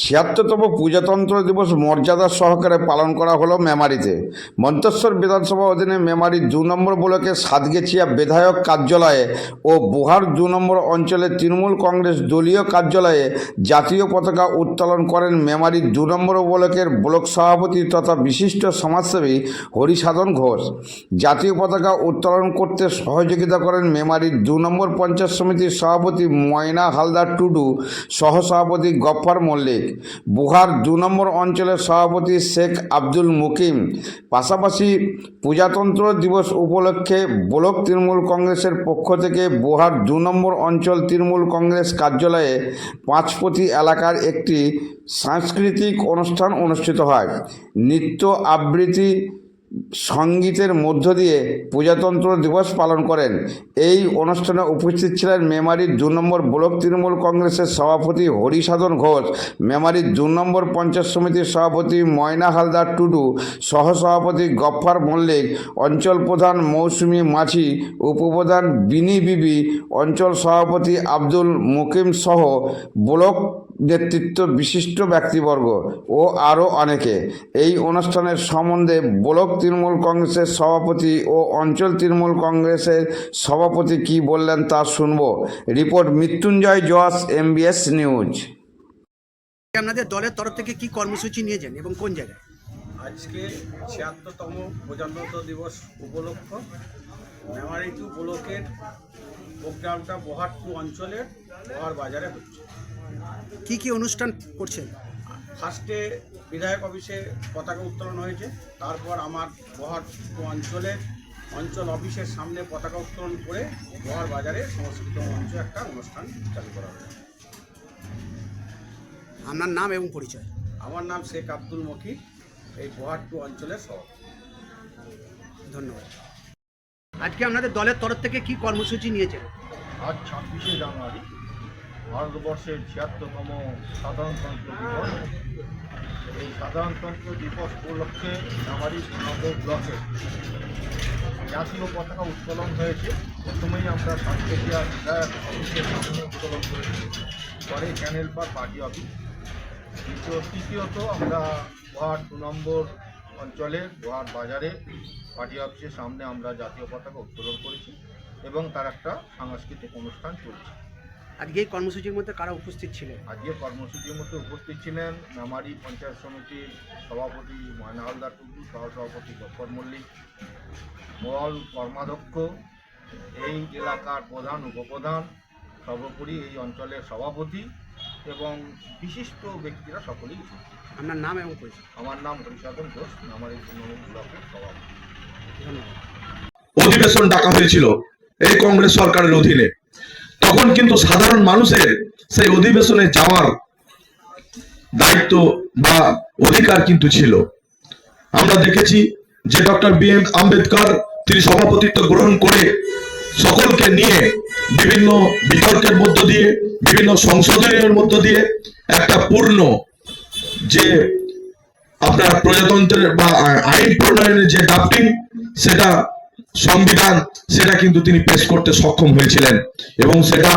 ছিয়াত্তরতম প্রজাতন্ত্র দিবস মর্যাদা সহকারে পালন করা হলো মেমারিতে। মন্তেশ্বর বিধানসভা অধীনে মেমারি দু নম্বর ব্লকে সাতগেছিয়া বিধায়ক কার্যালয়ে ও বুহার দু নম্বর অঞ্চলে তৃণমূল কংগ্রেস দলীয় কার্যালয়ে জাতীয় পতাকা উত্তোলন করেন মেমারি দু নম্বর ব্লকের ব্লক সভাপতি তথা বিশিষ্ট সমাজসেবী হরিসাধন ঘোষ। জাতীয় পতাকা উত্তোলন করতে সহযোগিতা করেন মেমারির দু নম্বর পঞ্চায়েত সমিতির সভাপতি ময়না হালদার টুডু, সহসভাপতি গফ্ফার মল্লিক। বুহার দু নম্বর অঞ্চলের সভাপতি শেখ আব্দুল মুকিম। পাশাপাশি প্রজাতন্ত্র দিবস উপলক্ষে ব্লক তৃণমূল কংগ্রেসের পক্ষ থেকে বুহার দু নম্বর অঞ্চল তৃণমূল কংগ্রেস কার্যালয়ে পাঁচপতি এলাকার একটি সাংস্কৃতিক অনুষ্ঠান অনুষ্ঠিত হয়। নৃত্য আবৃত্তি সঙ্গীতের মধ্য দিয়ে প্রজাতন্ত্র দিবস পালন করেন। এই অনুষ্ঠানে উপস্থিত ছিলেন মেমারির দু নম্বর ব্লক তৃণমূল কংগ্রেসের সভাপতি হরিসাধন ঘোষ মেমারির দু নম্বর পঞ্চায়েত সমিতির সভাপতি ময়না হালদার টুডু, সহসভাপতি গফ্ফার মল্লিক, অঞ্চল প্রধান মৌসুমী মাছি উপপ্রধান বিনি বিবি, অঞ্চল সভাপতি আব্দুল মুকিম সহ ব্লক নেতৃত্ব বিশিষ্ট ব্যক্তিবর্গ ও আরও অনেকে। এই অনুষ্ঠানের সম্বন্ধে ব্লক তৃণমূল কংগ্রেসের সভাপতি ও অঞ্চল তৃণমূল কংগ্রেসের সভাপতি কি বললেন তা শুনব। রিপোর্ট মৃত্যুঞ্জয় জস এমবিএস নিউজ। আপনাদের দলের তরফ থেকে কি কর্মসূচি নিয়েছেন এবং কোন জায়গায়? আজকে ছিয়াত্তরতম প্রজাতন্ত্র দিবস উপলক্ষ। মেমারি টু ব্লকের প্রোগ্রামটা বহাট্টু অঞ্চলের বহার বাজারে হচ্ছে। কি কি অনুষ্ঠান করছেন? ফার্স্টে বিধায়ক অফিসে পতাকা উত্তোলন হয়েছে তারপর আমার বহাট্টু অঞ্চলে অঞ্চল অফিসের সামনে পতাকা উত্তোলন করে বহার বাজারে সংস্কৃত মঞ্চ একটা অনুষ্ঠান চালু করা হয়েছে আপনার নাম এবং পরিচয়? আমার নাম শেখ আব্দুল মকির এই বহাট্টু অঞ্চলের সভাপতি। ধন্যবাদ। আজকে আপনাদের দলের তরফ থেকে কি কর্মসূচি নিয়েছেন? আজ ছাব্বিশে জানুয়ারি ভারতবর্ষের ছিয়াত্তরতম সাধারণতন্ত্র দিবস। এই সাধারণতন্ত্র দিবস উপলক্ষে আমারই নগর ব্লকে জাতীয় পতাকা উত্তোলন হয়েছে। প্রথমেই আমরা সাতকেজিয়া বিধায়ক অফিসের সামনে উত্তোলন করেছি, পরে চ্যানেল পার পার্টি অফিস দ্বিতীয়, তৃতীয়ত আমরা গুয়াহাট দু নম্বর অঞ্চলে গুয়াহাট বাজারে পার্টি অফিসের সামনে আমরা জাতীয় পতাকা উত্তোলন করেছি এবং তার একটা সাংস্কৃতিক অনুষ্ঠান চলছে। আজকে এই কর্মসূচির মধ্যে কারা উপস্থিত ছিলেন? আজকে কর্মসূচির মধ্যে উপস্থিত ছিলেন নামারি পঞ্চায়েত সমিতির সভাপতি ময়না হালদার টুকু সহসভাপতি গফর মল্লিক মল কর্মাধ্যক্ষ এই এলাকার প্রধান উপপ্রধান সর্বোপরি এই অঞ্চলের সভাপতি এবং বিশিষ্ট ব্যক্তিরা সকলেই উপস্থিত। আপনার নাম এবং পরিচয়। আমার নাম হরিসাধন ঘোষ মেমারি তৃণমূল ব্লকের সভাপতি। ধন্যবাদ। অধিবেশন ডাকা হয়েছিল এই কংগ্রেস সরকারের অধীনে। তখন কিন্তু সাধারণ মানুষের সেই অধিবেশনে যাওয়ার দায়িত্ব বা অধিকার কিন্তু ছিল। আমরা দেখেছি যে ডক্টর বি. এম. আম্বেদকর তিনি সভাপতিত্ব গ্রহণ করে সকলকে নিয়ে বিভিন্ন বিতর্কের মধ্য দিয়ে, বিভিন্ন সংশোধনের মধ্য দিয়ে একটা পূর্ণ যে আপনার প্রজাতন্ত্রের বা আইন প্রণয়নের যে ড্রাফটিং সেটা সংবিধান সেটা কিন্তু তিনি পেশ করতে সক্ষম হয়েছিলেন। এবং সেটা